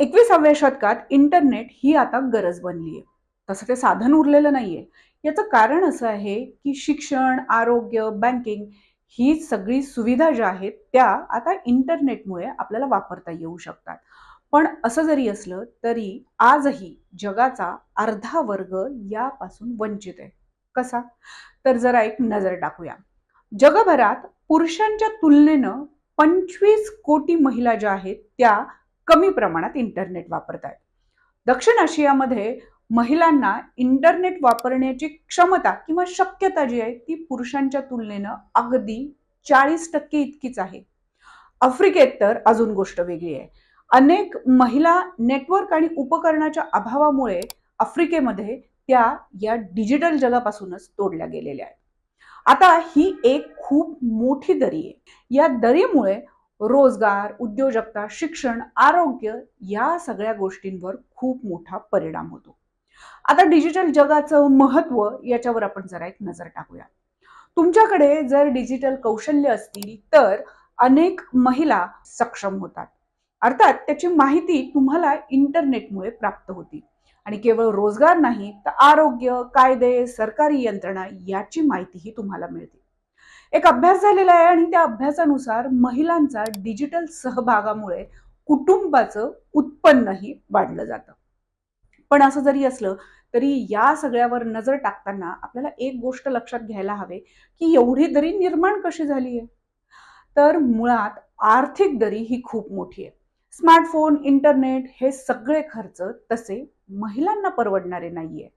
एकविसाव्या शतकात इंटरनेट ही आता गरज बनली आहे. तसं ते साधन उरलेलं नाहीये. याचं कारण असं आहे की शिक्षण आरोग्य बँकिंग ही सगळी सुविधा ज्या आहेत त्या आता इंटरनेटमुळे आपल्याला वापरता येऊ शकतात. पण असं जरी असलं तरी आजही जगाचा अर्धा वर्ग यापासून वंचित आहे. कसा? तर जरा एक नजर टाकूया. जगभरात पुरुषांच्या तुलनेनं पंचवीस कोटी महिला ज्या आहेत त्या कमी प्रमाणात इंटरनेट वापरत आहेत. दक्षिण आशियामध्ये महिलांना इंटरनेट वापरण्याची क्षमता किंवा शक्यता जी आहे ती पुरुषांच्या तुलनेनं अगदी चाळीस टक्के इतकीच आहे. आफ्रिकेत तर अजून गोष्ट वेगळी आहे. अनेक महिला नेटवर्क आणि उपकरणाच्या अभावामुळे आफ्रिकेमध्ये त्या या डिजिटल जगापासूनच तोडल्या गेलेल्या आहेत. आता ही एक खूप मोठी दरी आहे. या दरीमुळे रोजगार उद्योजकता शिक्षण आरोग्य या सगळ्या गोष्टींवर खूप मोठा परिणाम होतो. आता डिजिटल जगाचं महत्त्व याच्यावर आपण जरा एक नजर टाकूया. तुमच्याकडे जर डिजिटल कौशल्य असतील तर अनेक महिला सक्षम होतात. अर्थात त्याची माहिती तुम्हाला इंटरनेटमुळे प्राप्त होती. आणि केवळ रोजगार नाही तर आरोग्य कायदे सरकारी यंत्रणा याची माहितीही तुम्हाला मिळते. एक अभ्यास झालेला आहे आणि त्या अभ्यासानुसार महिलांचा डिजिटल सहभागामुळे कुटुंबाचं उत्पन्नही वाढलं जातं. पण असं जरी असलं तरी या सगळ्यावर नजर टाकताना आपल्याला एक गोष्ट लक्षात घ्यायला हवे की एवढी दरी निर्माण कशी झाली आहे? तर मुळात आर्थिक दरी ही खूप मोठी आहे. स्मार्टफोन इंटरनेट हे सगळे खर्च तसे महिलांना परवडणारे नाहीये.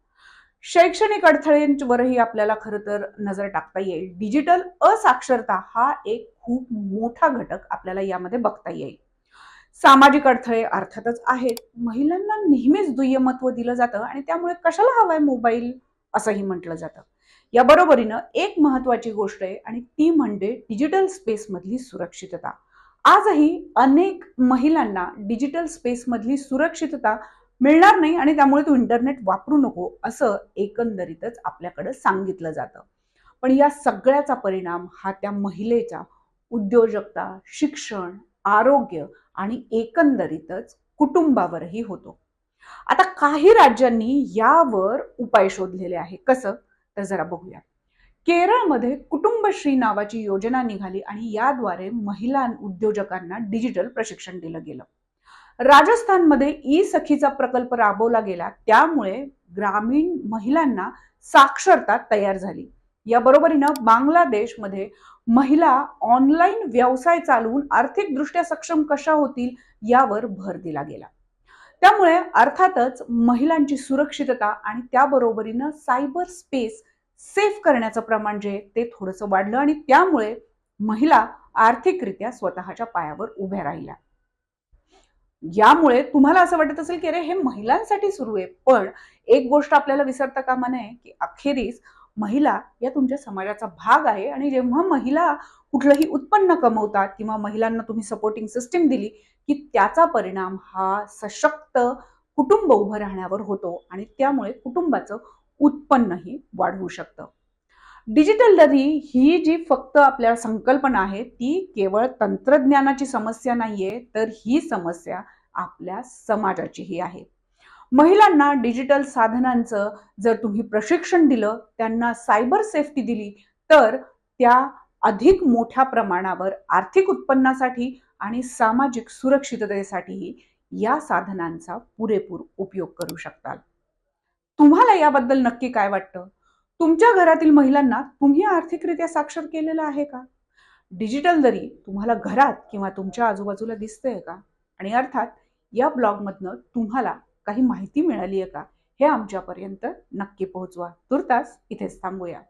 शैक्षणिक अडथळ्यांवरही आपल्याला खरं तर नजर टाकता येईल. डिजिटल असाक्षरता हा एक खूप मोठा घटक आपल्याला यामध्ये बघता येईल. सामाजिक अडथळे अर्थातच आहेत. महिलांना नेहमीच दुय्यमत्व दिलं जातं आणि त्यामुळे कशाला हवाय मोबाईल? असंही म्हटलं जातं. या बरोबरीनं एक महत्वाची गोष्ट आहे आणि ती म्हणजे डिजिटल स्पेसमधली सुरक्षितता. आजही अनेक महिलांना डिजिटल स्पेसमधली सुरक्षितता मिळणार नाही आणि त्यामुळे तू इंटरनेट वापरू नको असं एकंदरीतच आपल्याकडं सांगितलं जातं. पण या सगळ्याचा परिणाम हा त्या महिलेच्या उद्योजकता शिक्षण आरोग्य आणि एकंदरीतच कुटुंबावरही होतो. आता काही राज्यांनी यावर उपाय शोधलेले आहे. कसं? तर जरा बघूया. केरळमध्ये कुटुंबश्री नावाची योजना निघाली आणि याद्वारे महिला उद्योजकांना डिजिटल प्रशिक्षण दिलं गेलं. राजस्थानमध्ये ई सखीचा प्रकल्प राबवला गेला. त्यामुळे ग्रामीण महिलांना साक्षरता तयार झाली. या बरोबरीनं बांगलादेशमध्ये महिला ऑनलाईन व्यवसाय चालवून आर्थिकदृष्ट्या सक्षम कशा होतील यावर भर दिला गेला. त्यामुळे अर्थातच महिलांची सुरक्षितता आणि त्याबरोबरीनं सायबर स्पेस सेफ करण्याचं प्रमाण जे ते थोडंसं वाढलं आणि त्यामुळे महिला आर्थिकरित्या स्वतःच्या पायावर उभ्या राहिल्या. यामुळे तुम्हाला असं वाटत असेल की अरे हे महिलांसाठी सुरू आहे. पण एक गोष्ट आपल्याला विसरता कामा नये की अखेरीस महिला या तुमच्या समाजाचा भाग आहे आणि जेव्हा महिला कुठलंही उत्पन्न कमवतात किंवा महिलांना तुम्ही सपोर्टिंग सिस्टीम दिली की त्याचा परिणाम हा सशक्त कुटुंब उभं राहण्यावर होतो आणि त्यामुळे कुटुंबाचं उत्पन्नही वाढवू शकतं. डिजिटल दरी ही जी फक्त आपल्या संकल्पना आहे ती केवळ तंत्रज्ञानाची समस्या नाहीये तर ही समस्या आपल्या समाजाचीही आहे. महिलांना डिजिटल साधनांचं जर तुम्ही प्रशिक्षण दिलं त्यांना सायबर सेफ्टी दिली तर त्या अधिक मोठ्या प्रमाणावर आर्थिक उत्पन्नासाठी आणि सामाजिक सुरक्षिततेसाठीही या साधनांचा पुरेपूर उपयोग करू शकतात. तुम्हाला याबद्दल नक्की काय वाटतं? तुमच्या घरातील महिलांना तुम्ही आर्थिकरित्या साक्षर केलेलं आहे का? डिजिटल दरी तुम्हाला घरात किंवा तुमच्या आजूबाजूला दिसतंय का? आणि अर्थात या ब्लॉगमधनं तुम्हाला काही माहिती मिळाली आहे का? हे आमच्यापर्यंत नक्की पोहोचवा. तुर्तास इथेच थांबूया.